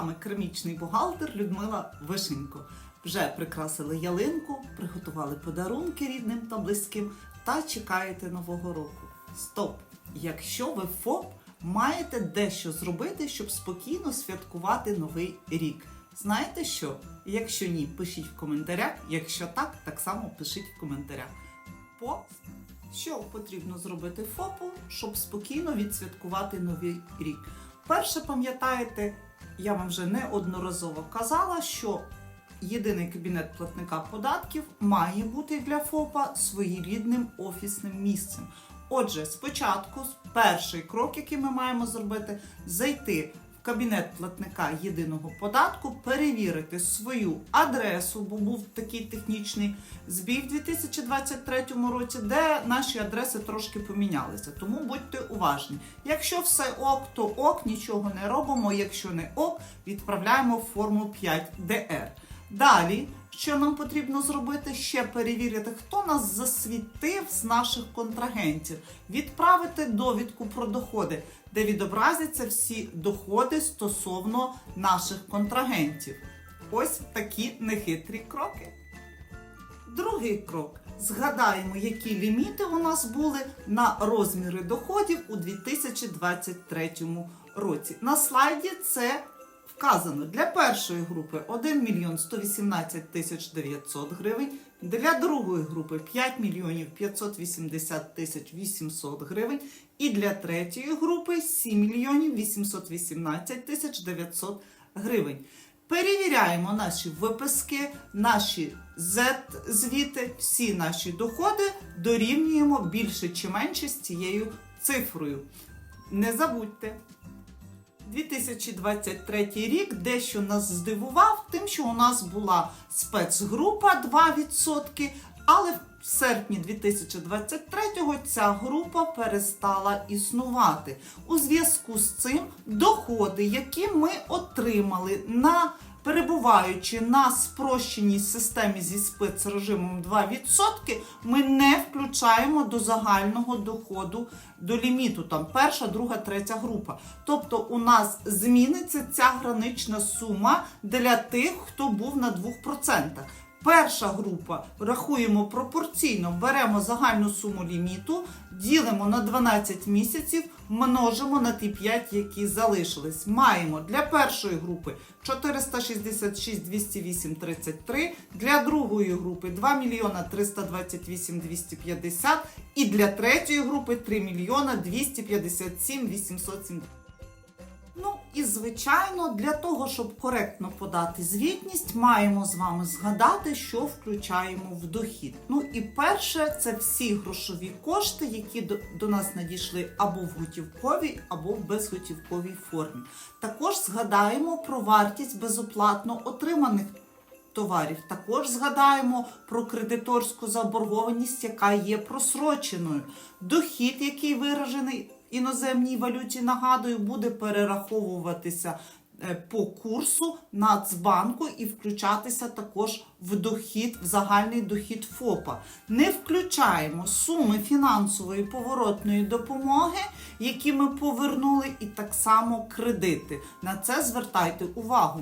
вами керамічний бухгалтер Людмила Вишенько. Вже прикрасили ялинку, приготували подарунки рідним та близьким та чекаєте нового року. Стоп! Якщо ви ФОП, маєте дещо зробити, щоб спокійно святкувати новий рік. Знаєте що? Якщо ні, пишіть в коментарях. Якщо так, так само пишіть в коментарях. По що потрібно зробити ФОПу, щоб спокійно відсвяткувати новий рік? Перше, пам'ятаєте, я вам вже неодноразово казала, що єдиний кабінет платника податків має бути для ФОПа своєрідним офісним місцем. Отже, спочатку, перший крок, який ми маємо зробити, зайти кабінет платника єдиного податку, перевірити свою адресу, бо був такий технічний збій в 2023 році, де наші адреси трошки помінялися. Тому будьте уважні. Якщо все ок, то ок, нічого не робимо. Якщо не ок, відправляємо в форму 5DR. Далі, що нам потрібно зробити, ще перевірити, хто нас засвітив з наших контрагентів, відправити довідку про доходи, де відобразяться всі доходи стосовно наших контрагентів. Ось такі нехитрі кроки. Другий крок. Згадаємо, які ліміти у нас були на розміри доходів у 2023 році. На слайді це вказано для першої групи 1 мільйон 118 тисяч 900 гривень, для другої групи 5 мільйонів 580 тисяч 800 гривень і для третьої групи 7 мільйонів 818 тисяч 900 гривень. Перевіряємо наші виписки, наші Z-звіти, всі наші доходи дорівнюємо більше чи менше з цією цифрою. Не забудьте. 2023 рік дещо нас здивував тим, що у нас була спецгрупа 2%, але в серпні 2023-го ця група перестала існувати. У зв'язку з цим доходи, які ми отримали на перебуваючи на спрощеній системі зі спецрежимом 2%, ми не включаємо до загального доходу до ліміту, там перша, друга, третя група. Тобто у нас зміниться ця гранична сума для тих, хто був на 2%. Перша група рахуємо пропорційно, беремо загальну суму ліміту, ділимо на 12 місяців, множимо на ті 5, які залишились. Маємо для першої групи 466 208 33, для другої групи 2 мільйона 328 250 і для третьої групи 3 мільйона 257 870. І звичайно, для того, щоб коректно подати звітність, маємо з вами згадати, що включаємо в дохід. Ну і перше, це всі грошові кошти, які до, нас надійшли або в готівковій, або в безготівковій формі. Також згадаємо про вартість безоплатно отриманих. Товарів також згадаємо про кредиторську заборгованість, яка є просроченою. Дохід, який виражений іноземній валюті, нагадую, буде перераховуватися е, по курсу Нацбанку і включатися також в дохід, в загальний дохід ФОПа. Не включаємо суми фінансової поворотної допомоги, які ми повернули, і так само кредити. На це звертайте увагу.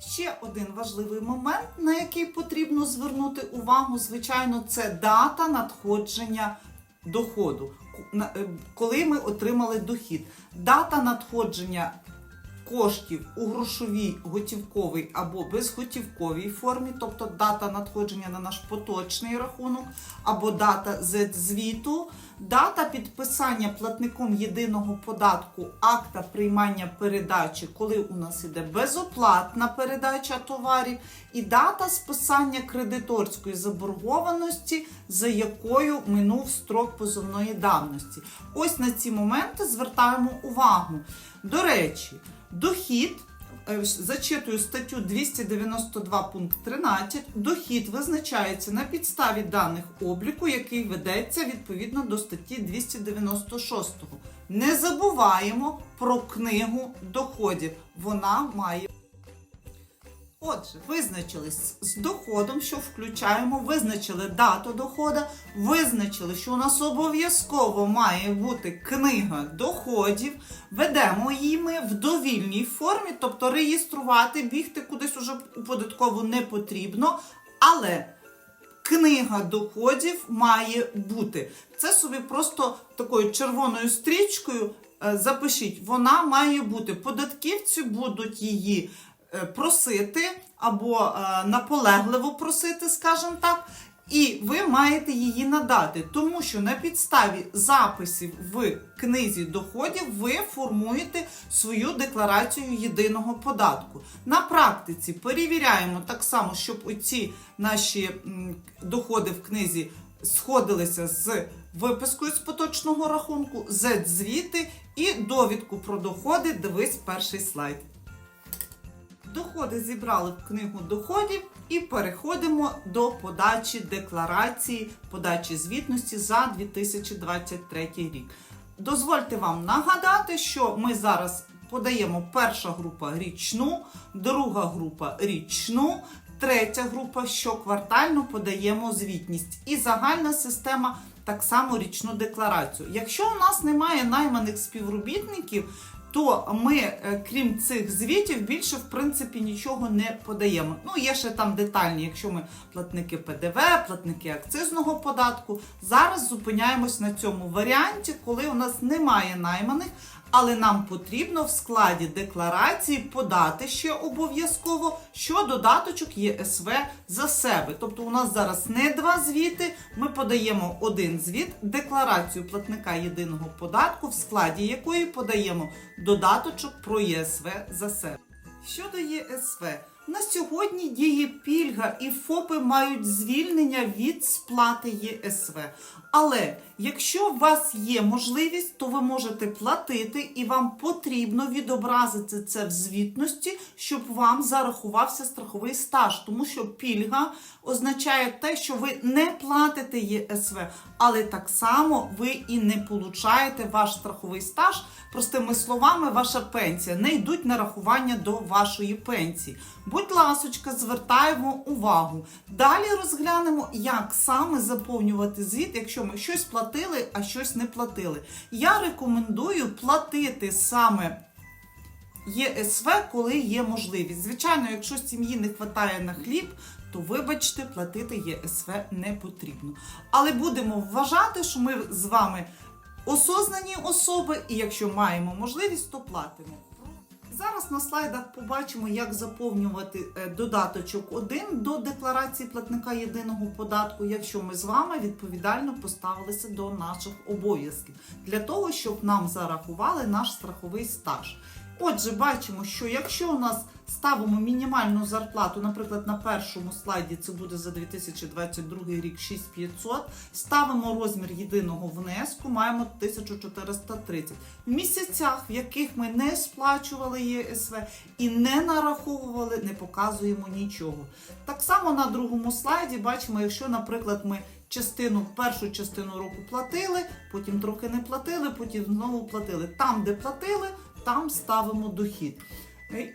Ще один важливий момент, на який потрібно звернути увагу, звичайно, це дата надходження доходу. Е, Коли ми отримали дохід. Дата надходження коштів у грошовій, готівковій або безготівковій формі, тобто дата надходження на наш поточний рахунок, або дата Z-звіту, дата підписання платником єдиного податку акта приймання передачі, коли у нас іде безоплатна передача товарів, і дата списання кредиторської заборгованості, за якою минув строк позовної давності. Ось на ці моменти звертаємо увагу. До речі, дохід. Е, Зачитую статтю 292 пункт 13. Дохід визначається на підставі даних обліку, який ведеться відповідно до статті 296. Не забуваємо про книгу доходів. Вона має Отже, визначились з доходом, що включаємо, визначили дату доходу, визначили, що у нас обов'язково має бути книга доходів. Ведемо її ми в довільній формі, тобто реєструвати, бігти кудись уже у податкову не потрібно. Але книга доходів має бути. Це собі просто такою червоною стрічкою е, запишіть. Вона має бути. Податківці будуть її просити або е, наполегливо просити, скажімо так. І ви маєте її надати, тому що на підставі записів в книзі доходів ви формуєте свою декларацію єдиного податку. На практиці перевіряємо так само, щоб оці наші доходи в книзі сходилися з випискою з поточного рахунку, з звіти і довідку про доходи. Дивись перший слайд. Доходи зібрали в книгу доходів і переходимо до подачі декларації, подачі звітності за 2023 рік. Дозвольте вам нагадати, що ми зараз подаємо перша група річну, друга група річну, третя група щоквартально подаємо звітність. І загальна система так само річну декларацію. Якщо у нас немає найманих співробітників, то ми, е, крім цих звітів, більше в принципі нічого не подаємо. Ну, є ще там детальні, якщо ми платники ПДВ, платники акцизного податку. Зараз зупиняємось на цьому варіанті, коли у нас немає найманих, але нам потрібно в складі декларації подати ще обов'язково, що додаточок ЄСВ за себе. Тобто у нас зараз не два звіти, ми подаємо один звіт, декларацію платника єдиного податку, в складі якої подаємо додаточок про ЄСВ за себе. Щодо ЄСВ, на сьогодні діє пільга і ФОПи мають звільнення від сплати ЄСВ. Але якщо у вас є можливість, то ви можете платити і вам потрібно відобразити це в звітності, щоб вам зарахувався страховий стаж. Тому що пільга означає те, що ви не платите ЄСВ, але так само ви і не получаєте ваш страховий стаж. Простими словами, ваша пенсія не йдуть нарахування до вашої пенсії. Будь ласочка, звертаємо увагу. Далі розглянемо, як саме заповнювати звіт, якщо ми щось платили, а щось не платили. Я рекомендую платити саме ЄСВ, коли є можливість. Звичайно, якщо сім'ї не вистачає на хліб, то вибачте, платити ЄСВ не потрібно. Але будемо вважати, що ми з вами осознані особи, і якщо маємо можливість, то платимо. Зараз на слайдах побачимо, як заповнювати е, додаточок 1 до декларації платника єдиного податку, якщо ми з вами відповідально поставилися до наших обов'язків, для того, щоб нам зарахували наш страховий стаж. Отже, бачимо, що якщо у нас ставимо мінімальну зарплату, наприклад, на першому слайді це буде за 2022 рік 6500, ставимо розмір єдиного внеску, маємо 1430. В місяцях, в яких ми не сплачували ЄСВ і не нараховували, не показуємо нічого. Так само на другому слайді бачимо, якщо, наприклад, ми частину, першу частину року платили, потім трохи не платили, потім знову платили. Там, де платили, там ставимо дохід.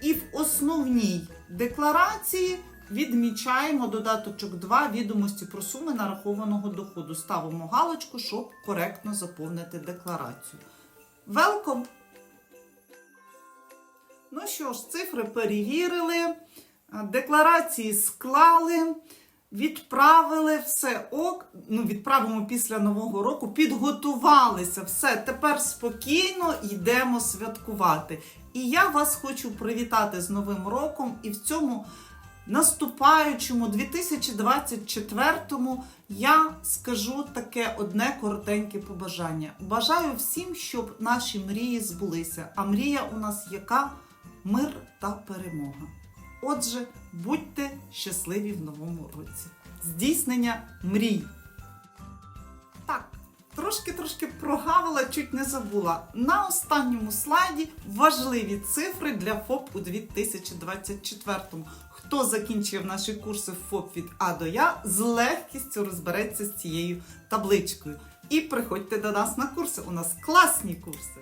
І в основній декларації відмічаємо додаточок 2 відомості про суми нарахованого доходу. Ставимо галочку, щоб коректно заповнити декларацію. Welcome! Ну що ж, цифри перевірили, декларації склали, відправили все ок. Ну, відправимо після Нового року, підготувалися. Все, тепер спокійно йдемо святкувати. І я вас хочу привітати з Новим роком і в цьому наступаючому 2024-му я скажу таке одне коротеньке побажання. Бажаю всім, щоб наші мрії збулися. А мрія у нас яка? Мир та перемога. Отже, будьте щасливі в новому році. Здійснення мрій. Так, трошки-трошки прогавила, чуть не забула. На останньому слайді важливі цифри для ФОП у 2024-му. Хто закінчив наші курси ФОП від А до Я, з легкістю розбереться з цією табличкою. І приходьте до нас на курси. У нас класні курси.